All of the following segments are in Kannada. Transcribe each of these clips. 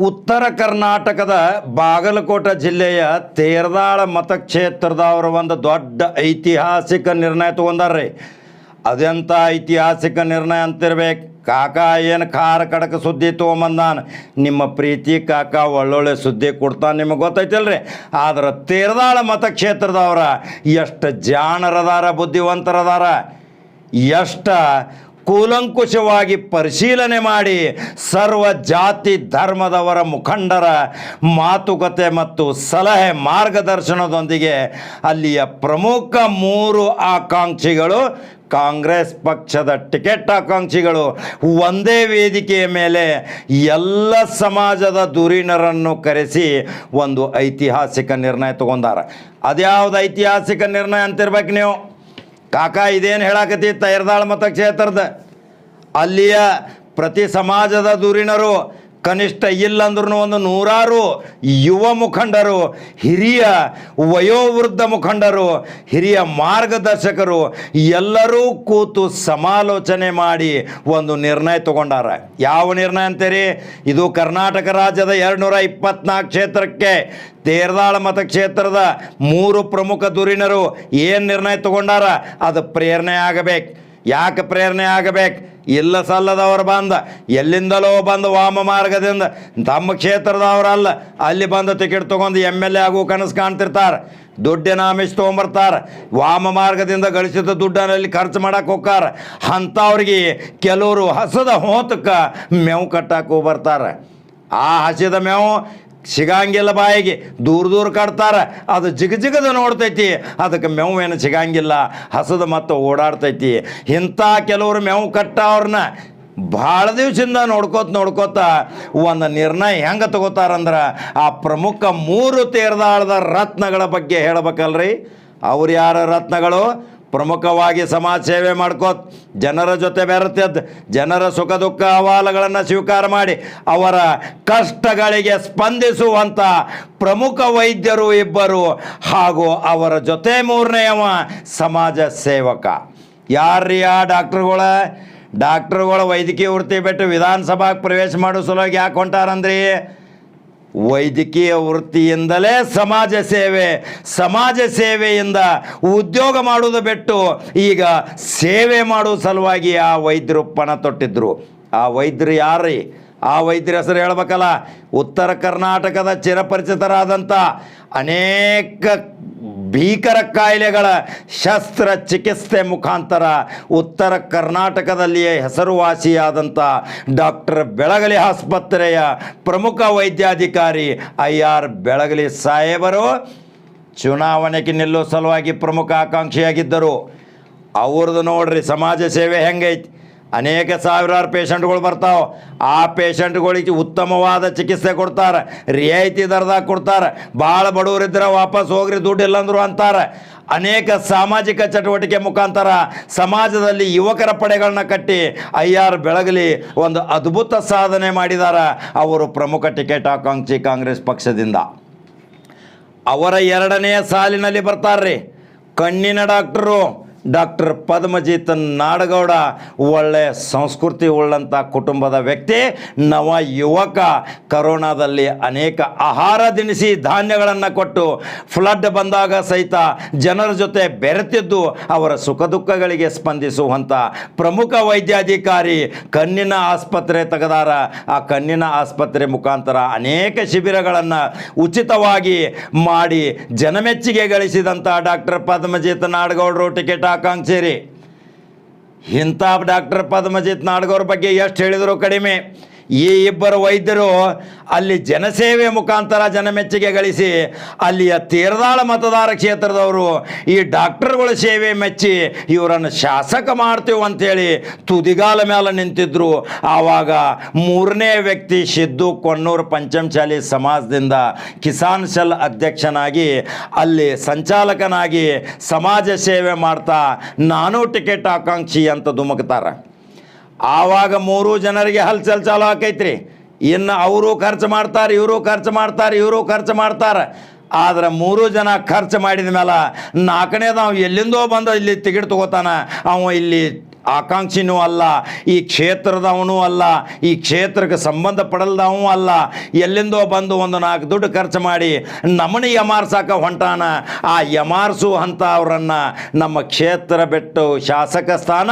ಉತ್ತರ ಕರ್ನಾಟಕದ ಬಾಗಲಕೋಟೆ ಜಿಲ್ಲೆಯ ತೇರದಾಳ ಮತಕ್ಷೇತ್ರದವರು ಒಂದು ದೊಡ್ಡ ಐತಿಹಾಸಿಕ ನಿರ್ಣಯ ತಗೊಂಡಾರ್ರಿ. ಅದೆಂಥ ಐತಿಹಾಸಿಕ ನಿರ್ಣಯ ಅಂತಿರ್ಬೇಕು? ಕಾಕ ಏನು ಖಾರ ಕಡಕ ಸುದ್ದಿ ತೊಗೊಂಬಂದಾನ? ನಿಮ್ಮ ಪ್ರೀತಿ ಕಾಕ ಒಳ್ಳೊಳ್ಳೆ ಸುದ್ದಿ ಕೊಡ್ತಾನೆ ನಿಮಗೆ ಗೊತ್ತೈತಿಲ್ರಿ? ಆದ್ರೆ ತೇರದಾಳ ಮತಕ್ಷೇತ್ರದವ್ರ ಎಷ್ಟು ಜಾಣರದಾರ, ಬುದ್ಧಿವಂತರದಾರ, ಎಷ್ಟ ಕೂಲಂಕುಷವಾಗಿ ಪರಿಶೀಲನೆ ಮಾಡಿ ಸರ್ವ ಜಾತಿ ಧರ್ಮದವರ ಮುಖಂಡರ ಮಾತುಕತೆ ಮತ್ತು ಸಲಹೆ ಮಾರ್ಗದರ್ಶನದೊಂದಿಗೆ ಅಲ್ಲಿಯ ಪ್ರಮುಖ ಮೂರು ಆಕಾಂಕ್ಷಿಗಳು ಕಾಂಗ್ರೆಸ್ ಪಕ್ಷದ ಟಿಕೆಟ್ ಆಕಾಂಕ್ಷಿಗಳು ಒಂದೇ ವೇದಿಕೆಯ ಮೇಲೆ ಎಲ್ಲ ಸಮಾಜದ ಧುರೀಣರನ್ನು ಕರೆಸಿ ಒಂದು ಐತಿಹಾಸಿಕ ನಿರ್ಣಯ ತಗೊಂಡಾರ. ಅದ್ಯಾವ್ದು ಐತಿಹಾಸಿಕ ನಿರ್ಣಯ ಅಂತಿರ್ಬೇಕು ನೀವು? ಕಾಕ ಇದೇನು ಹೇಳಾಕತಿ ತೈರ್ದಾಳ ಮತಕ್ಷೇತ್ರದ ಅಲ್ಲಿಯ ಪ್ರತಿ ಸಮಾಜದ ಧುರೀಣರು ಕನಿಷ್ಠ ಇಲ್ಲಂದ್ರೂ ಒಂದು ನೂರಾರು ಯುವ ಮುಖಂಡರು, ಹಿರಿಯ ವಯೋವೃದ್ಧ ಮುಖಂಡರು, ಹಿರಿಯ ಮಾರ್ಗದರ್ಶಕರು, ಎಲ್ಲರೂ ಕೂತು ಸಮಾಲೋಚನೆ ಮಾಡಿ ಒಂದು ನಿರ್ಣಯ ತಗೊಂಡಾರ. ಯಾವ ನಿರ್ಣಯ ಅಂತೀರಿ? ಇದು ಕರ್ನಾಟಕ ರಾಜ್ಯದ ಎರಡುನೂರ ಇಪ್ಪತ್ನಾಲ್ಕು ಕ್ಷೇತ್ರಕ್ಕೆ ತೇರ್ದಾಳ ಮತಕ್ಷೇತ್ರದ ಮೂರು ಪ್ರಮುಖ ದುರಿನರು ಏನು ನಿರ್ಣಯ ತಗೊಂಡಾರ? ಅದು ಪ್ರೇರಣೆ ಆಗಬೇಕು. ಯಾಕೆ ಪ್ರೇರಣೆ ಆಗಬೇಕು? ಇಲ್ಲ ಸಲ್ಲದವರು ಬಂದ, ಎಲ್ಲಿಂದಲೋ ಬಂದು ವಾಮ ಮಾರ್ಗದಿಂದ. ತಮ್ಮ ಕ್ಷೇತ್ರದವರಲ್ಲ, ಅಲ್ಲಿ ಬಂದು ಟಿಕೆಟ್ ತೊಗೊಂಡು ಎಂ ಎಲ್ ಎ ಆಗೋ ಕನಸು ಕಾಣ್ತಿರ್ತಾರೆ. ದುಡ್ಡಿನ ಆಮಿಷ ತೊಗೊಂಬರ್ತಾರೆ. ವಾಮ ಮಾರ್ಗದಿಂದ ಗಳಿಸಿದ ದುಡ್ಡನ್ನು ಅಲ್ಲಿ ಖರ್ಚು ಮಾಡಕ್ಕೆ ಹೋಗ್ತಾರ. ಅಂಥವ್ರಿಗೆ ಕೆಲವರು ಹಸದ ಹೋತಕ್ಕೆ ಮೇವು ಕಟ್ಟಕ್ಕೆ ಬರ್ತಾರೆ. ಆ ಹಸಿದ ಮೇವು ಸಿಗಂಗಿಲ್ಲ ಬಾಯಿಗೆ ದೂರ ದೂರ ಕಟ್ತಾರೆ ಅದು ಜಿಗ ಜಿಗದ ನೋಡ್ತೈತಿ. ಅದಕ್ಕೆ ಮೇವು ಏನು ಸಿಗಂಗಿಲ್ಲ. ಹಸದ ಮತ್ತು ಓಡಾಡ್ತೈತಿ. ಇಂಥ ಕೆಲವರು ಮೇವು ಕಟ್ಟವ್ರನ್ನ ಭಾಳ ದಿವಸದಿಂದ ನೋಡ್ಕೋತ ನೋಡ್ಕೋತ ಒಂದು ನಿರ್ಣಯ ಹೆಂಗೆ ತಗೋತಾರಂದ್ರೆ ಆ ಪ್ರಮುಖ ಮೂರು ತೇರ್ದಾಳದ ರತ್ನಗಳ ಬಗ್ಗೆ ಹೇಳ್ಬೇಕಲ್ರಿ. ಅವ್ರು ಯಾರ ರತ್ನಗಳು? ಪ್ರಮುಖವಾಗಿ ಸಮಾಜ ಸೇವೆ ಮಾಡ್ಕೋತ, ಜನರ ಜೊತೆ ಬೆರೆತದ್ದು ಜನರ ಸುಖ ದುಃಖ ಅಹವಾಲುಗಳನ್ನು ಸ್ವೀಕಾರ ಮಾಡಿ, ಅವರ ಕಷ್ಟಗಳಿಗೆ ಸ್ಪಂದಿಸುವಂಥ ಪ್ರಮುಖ ವೈದ್ಯರು ಇಬ್ಬರು ಹಾಗೂ ಅವರ ಜೊತೆ ಮೂರನೆಯವ ಸಮಾಜ ಸೇವಕ. ಯಾರ್ರೀ ಆ ಡಾಕ್ಟ್ರುಗಳ? ಡಾಕ್ಟ್ರುಗಳ ವೈದ್ಯಕೀಯ ವೃತ್ತಿ ಬಿಟ್ಟು ವಿಧಾನಸಭಾಗೆ ಪ್ರವೇಶ ಮಾಡೋ ಸಲುವಾಗಿ ಯಾಕೆ ಹೊಂಟಾರಂದ್ರಿ? ವೈದ್ಯಕೀಯ ವೃತ್ತಿಯಿಂದಲೇ ಸಮಾಜ ಸೇವೆ, ಸಮಾಜ ಸೇವೆಯಿಂದ ಉದ್ಯೋಗ ಮಾಡುವುದು ಬಿಟ್ಟು ಈಗ ಸೇವೆ ಮಾಡುವ ಸಲುವಾಗಿ ಆ ವೈದ್ಯರು ಪಣ ತೊಟ್ಟಿದ್ರು. ಆ ವೈದ್ಯರು ಯಾರೀ ಆ ವೈದ್ಯರ ಹೆಸರು ಹೇಳ್ಬೇಕಲ್ಲ, ಉತ್ತರ ಕರ್ನಾಟಕದ ಚಿರಪರಿಚಿತರಾದಂಥ ಅನೇಕ ಭೀಕರ ಕಾಯಿಲೆಗಳ ಶಸ್ತ್ರ ಚಿಕಿತ್ಸೆ ಮುಖಾಂತರ ಉತ್ತರ ಕರ್ನಾಟಕದಲ್ಲಿಯೇ ಹೆಸರುವಾಸಿಯಾದಂಥ ಡಾಕ್ಟರ್ ಬೆಳಗಲಿ ಆಸ್ಪತ್ರೆಯ ಪ್ರಮುಖ ವೈದ್ಯಾಧಿಕಾರಿ ಐ ಆರ್ ಬೆಳಗಲಿ ಸಾಹೇಬರು ಚುನಾವಣೆಗೆ ನಿಲ್ಲೋ ಸಲುವಾಗಿ ಪ್ರಮುಖ ಆಕಾಂಕ್ಷಿಯಾಗಿದ್ದರು. ಅವ್ರದ್ದು ನೋಡ್ರಿ ಸಮಾಜ ಸೇವೆ ಹೆಂಗೈತಿ? ಅನೇಕ ಸಾವಿರಾರು ಪೇಷಂಟ್ಗಳು ಬರ್ತಾವೆ. ಆ ಪೇಷಂಟ್ಗಳಿಗೆ ಉತ್ತಮವಾದ ಚಿಕಿತ್ಸೆ ಕೊಡ್ತಾರೆ. ರಿಯಾಯಿತಿ ದರದಾಗ ಕೊಡ್ತಾರೆ. ಭಾಳ ಬಡವರಿದ್ರೆ ವಾಪಸ್ ಹೋಗ್ರಿ, ದುಡ್ಡು ಇಲ್ಲಂದ್ರು ಅಂತಾರೆ. ಅನೇಕ ಸಾಮಾಜಿಕ ಚಟುವಟಿಕೆ ಮುಖಾಂತರ ಸಮಾಜದಲ್ಲಿ ಯುವಕರ ಪಡೆಗಳನ್ನ ಕಟ್ಟಿ ಐ ಬೆಳಗಲಿ ಒಂದು ಅದ್ಭುತ ಸಾಧನೆ ಮಾಡಿದಾರ ಅವರು ಪ್ರಮುಖ ಟಿಕೆಟ್ ಆಕಾಂಕ್ಷಿ ಕಾಂಗ್ರೆಸ್ ಪಕ್ಷದಿಂದ. ಅವರ ಎರಡನೆಯ ಸಾಲಿನಲ್ಲಿ ಬರ್ತಾರ್ರಿ. ಕಣ್ಣಿನ ಡಾಕ್ಟರು ಡಾಕ್ಟರ್ ಪದ್ಮಜಿತ್ ನಾಡಗೌಡ, ಒಳ್ಳೆ ಸಂಸ್ಕೃತಿ ಉಳ್ಳಂಥ ಕುಟುಂಬದ ವ್ಯಕ್ತಿ, ನವ ಯುವಕ, ಕರೋನಾದಲ್ಲಿ ಅನೇಕ ಆಹಾರ ದಿನಸಿ ಧಾನ್ಯಗಳನ್ನು ಕೊಟ್ಟು ಫ್ಲಡ್ ಬಂದಾಗ ಸಹಿತ ಜನರ ಜೊತೆ ಬೆರೆತಿದ್ದು ಅವರ ಸುಖ ದುಃಖಗಳಿಗೆ ಸ್ಪಂದಿಸುವಂಥ ಪ್ರಮುಖ ವೈದ್ಯಾಧಿಕಾರಿ ಕಣ್ಣಿನ ಆಸ್ಪತ್ರೆ ತೆಗೆದಾರ. ಆ ಕಣ್ಣಿನ ಆಸ್ಪತ್ರೆ ಮುಖಾಂತರ ಅನೇಕ ಶಿಬಿರಗಳನ್ನು ಉಚಿತವಾಗಿ ಮಾಡಿ ಜನಮೆಚ್ಚುಗೆ ಗಳಿಸಿದಂಥ ಡಾಕ್ಟರ್ ಪದ್ಮಜಿತ್ ನಾಡಗೌಡರು ಟಿಕೆಟ್ ಆಕಾಂಕ್ಷಿ ರೀ ಇಂಥ ಡಾಕ್ಟರ್ ಪದ್ಮಜಿತ್ ನಾಡ್ಗೋರ ಬಗ್ಗೆ ಎಷ್ಟು ಹೇಳಿದ್ರು ಕಡಿಮೆ. ಈ ಇಬ್ಬರು ವೈದ್ಯರು ಅಲ್ಲಿ ಜನಸೇವೆ ಮುಖಾಂತರ ಜನಮೆಚ್ಚುಗೆ ಗಳಿಸಿ ಅಲ್ಲಿಯ ತೀರದಾಳ ಮತದಾರ ಕ್ಷೇತ್ರದವರು ಈ ಡಾಕ್ಟರ್ಗಳ ಸೇವೆ ಮೆಚ್ಚಿ ಇವರನ್ನು ಶಾಸಕ ಮಾಡ್ತೇವೆ ಅಂತೇಳಿ ತುದಿಗಾಲ ಮೇಲೆ ನಿಂತಿದ್ರು. ಆವಾಗ ಮೂರನೇ ವ್ಯಕ್ತಿ ಸಿದ್ದು ಕೊಣ್ಣೂರು ಪಂಚಮಶಾಲಿ ಸಮಾಜದಿಂದ ಕಿಸಾನ್ ಶಲ್ ಅಧ್ಯಕ್ಷನಾಗಿ ಅಲ್ಲಿ ಸಂಚಾಲಕನಾಗಿ ಸಮಾಜ ಸೇವೆ ಮಾಡ್ತಾ ನಾನು ಟಿಕೆಟ್ ಆಕಾಂಕ್ಷಿ ಅಂತ ಧುಮುಕ್ತಾರೆ. ಆವಾಗ ಮೂರು ಜನರಿಗೆ ಹಲ್ಚಲ್ ಚಾಲು ಆಕೈತ್ರಿ. ಇನ್ನು ಅವರು ಖರ್ಚು ಮಾಡ್ತಾರೆ, ಇವರು ಖರ್ಚು ಮಾಡ್ತಾರೆ, ಇವರು ಖರ್ಚು ಮಾಡ್ತಾರೆ. ಆದ್ರೆ ಮೂರು ಜನ ಖರ್ಚು ಮಾಡಿದ ಮೇಲೆ ನಾಲ್ಕನೇದು ಅವ ಎಲ್ಲಿಂದೋ ಬಂದು ಇಲ್ಲಿ ಟಿಕೆಟ್ ತಗೋತಾನ. ಅವ ಇಲ್ಲಿ ಆಕಾಂಕ್ಷಿನೂ ಅಲ್ಲ, ಈ ಕ್ಷೇತ್ರದವನೂ ಅಲ್ಲ, ಈ ಕ್ಷೇತ್ರಕ್ಕೆ ಸಂಬಂಧ ಪಡಲ್ದವೂ ಅಲ್ಲ. ಎಲ್ಲಿಂದೋ ಬಂದು ಒಂದು ನಾಲ್ಕು ದುಡ್ಡು ಖರ್ಚು ಮಾಡಿ ನಮ್ಮನ್ನು ಯಮಾರ್ಸಾಕ ಹೊಂಟಾನ. ಆ ಯಮಾರ್ಸು ಅಂತ ಅವರನ್ನು ನಮ್ಮ ಕ್ಷೇತ್ರ ಬಿಟ್ಟು ಶಾಸಕ ಸ್ಥಾನ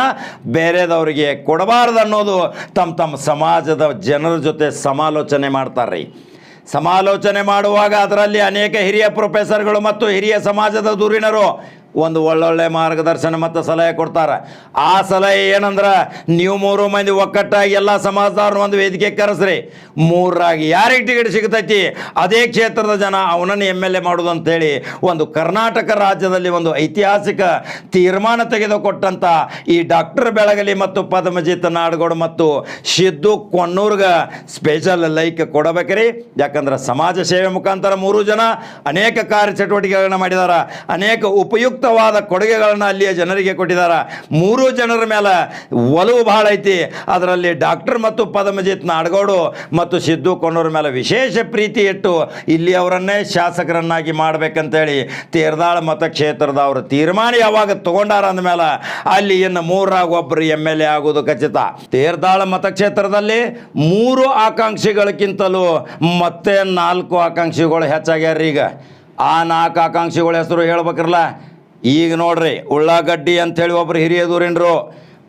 ಬೇರೆದವರಿಗೆ ಕೊಡಬಾರ್ದು ಅನ್ನೋದು ತಮ್ಮ ತಮ್ಮ ಸಮಾಜದ ಜನರ ಜೊತೆ ಸಮಾಲೋಚನೆ ಮಾಡ್ತಾರೆ ಸಮಾಲೋಚನೆ ಮಾಡುವಾಗ ಅದರಲ್ಲಿ ಅನೇಕ ಹಿರಿಯ ಪ್ರೊಫೆಸರ್ಗಳು ಮತ್ತು ಹಿರಿಯ ಸಮಾಜದ ಧುರೀಣರು ಒಂದು ಒಳ್ಳೊಳ್ಳೆ ಮಾರ್ಗದರ್ಶನ ಮತ್ತು ಸಲಹೆ ಕೊಡ್ತಾರೆ. ಆ ಸಲಹೆ ಏನಂದ್ರೆ, ನೀವು ಮೂರು ಮಂದಿ ಒಕ್ಕಟ್ಟಾಗಿ ಎಲ್ಲ ಸಮಾಜದವ್ರನ್ನ ಒಂದು ವೇದಿಕೆ ಕರೆಸ್ರಿ. ಮೂರಾಗಿ ಯಾರಿಗೆ ಟಿಕೆಟ್ ಸಿಗ್ತೈತಿ? ಅದೇ ಕ್ಷೇತ್ರದ ಜನ ಅವನನ್ನು ಎಂ ಎಲ್ ಎ ಮಾಡೋದು ಅಂತೇಳಿ ಒಂದು ಕರ್ನಾಟಕ ರಾಜ್ಯದಲ್ಲಿ ಒಂದು ಐತಿಹಾಸಿಕ ತೀರ್ಮಾನ ತೆಗೆದುಕೊಟ್ಟಂಥ ಈ ಡಾಕ್ಟರ್ ಬೆಳಗಲಿ ಮತ್ತು ಪದ್ಮಜಿತ್ ನಾಡಗೌಡ ಮತ್ತು ಸಿದ್ದು ಕೊನ್ನೂರ್ಗೆ ಸ್ಪೆಷಲ್ ಲೈಕ್ ಕೊಡಬೇಕ್ರಿ. ಯಾಕಂದ್ರೆ ಸಮಾಜ ಸೇವೆ ಮುಖಾಂತರ ಮೂರು ಜನ ಅನೇಕ ಕಾರ್ಯಚಟುವಟಿಕೆಗಳನ್ನ ಮಾಡಿದಾರ. ಅನೇಕ ಉಪಯುಕ್ತವಾದ ಕೊಡುಗೆಗಳನ್ನು ಅಲ್ಲಿಯ ಜನರಿಗೆ ಕೊಟ್ಟಿದ್ದಾರೆ. ಮೂರು ಜನರ ಮೇಲೆ ಒಲವು ಬಹಳ ಐತಿ. ಅದರಲ್ಲಿ ಡಾಕ್ಟರ್ ಮತ್ತು ಪದ್ಮಜಿತ್ ನಾಡಗೌಡು ಮತ್ತು ಸಿದ್ದು ಕೊಣ್ಣೂರ ಮೇಲೆ ವಿಶೇಷ ಪ್ರೀತಿ ಇಟ್ಟು ಇಲ್ಲಿ ಅವರನ್ನೇ ಶಾಸಕರನ್ನಾಗಿ ಮಾಡಬೇಕಂತೇಳಿ ತೇರ್ದಾಳ ಮತಕ್ಷೇತ್ರದ ತೀರ್ಮಾನ ಯಾವಾಗ ತಗೊಂಡಾರ ಅಂದಮೇಲೆ ಅಲ್ಲಿ ಇನ್ನು ಮೂರಾಗ ಒಬ್ಬರು ಎಂ ಎಲ್ ಎ ಆಗೋದು ಖಚಿತ. ತೇರ್ದಾಳ ಮತಕ್ಷೇತ್ರದಲ್ಲಿ ಮೂರು ಆಕಾಂಕ್ಷಿಗಳಕ್ಕಿಂತಲೂ ಮತ್ತೆ ನಾಲ್ಕು ಆಕಾಂಕ್ಷಿಗಳು ಹೆಚ್ಚಾಗ್ಯಾರ ಈಗ ಆ ನಾಲ್ಕು ಆಕಾಂಕ್ಷಿಗಳ ಹೆಸರು ಹೇಳ್ಬೇಕಿರಲ್ಲ ಈಗ ನೋಡ್ರಿ ಉಳ್ಳಾಗಡ್ಡಿ ಅಂಥೇಳಿ ಒಬ್ರು ಹಿರಿಯ ದೂರಿನ್ರು